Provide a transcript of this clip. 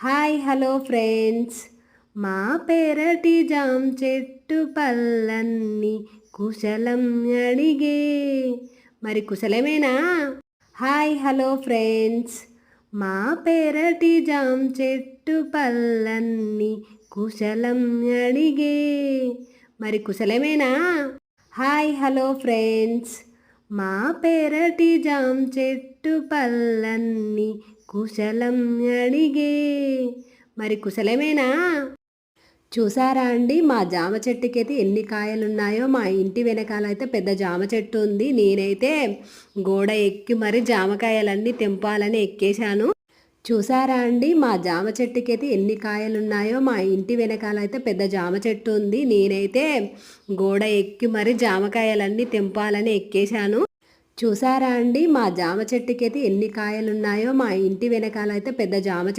Hi hello friends. మా పెరటి జామ్ చెట్టు పళ్ళన్నీ కుశలం అడిగే. మరి కుశలమేనా? Hi hello friends. మా పెరటి జామ్ చెట్టు పళ్ళన్నీ కుశలం అడిగే. మరి కుశలమేనా? Hi hello friends. మా పెరటి జామ్ చెట్టు పళ్ళన్నీ కుశలం అడిగే. మరి కుశలమేనా? చూసారా అండి మా జామ చెట్టుకైతే ఎన్ని కాయలు ఉన్నాయో మా ఇంటి వెనకాల అయితే పెద్ద జామ చెట్టు ఉంది. నేనైతే గోడ ఎక్కి మరి జామకాయలన్నీ తెంపాలని ఎక్కేశాను. చూసారా అండి మా జామ చెట్టుకైతే ఎన్ని కాయలు ఉన్నాయో మా ఇంటి వెనకాల అయితే పెద్ద జామ చెట్టు ఉంది. నేనైతే గోడ ఎక్కి మరి జామకాయలన్నీ తెంపాలని ఎక్కేశాను. చూసారా అండి? మా జామ చెట్టుకైతే ఎన్ని కాయలు ఉన్నాయో మా ఇంటి వెనకాల అయితే పెద్ద జామ చెట్టు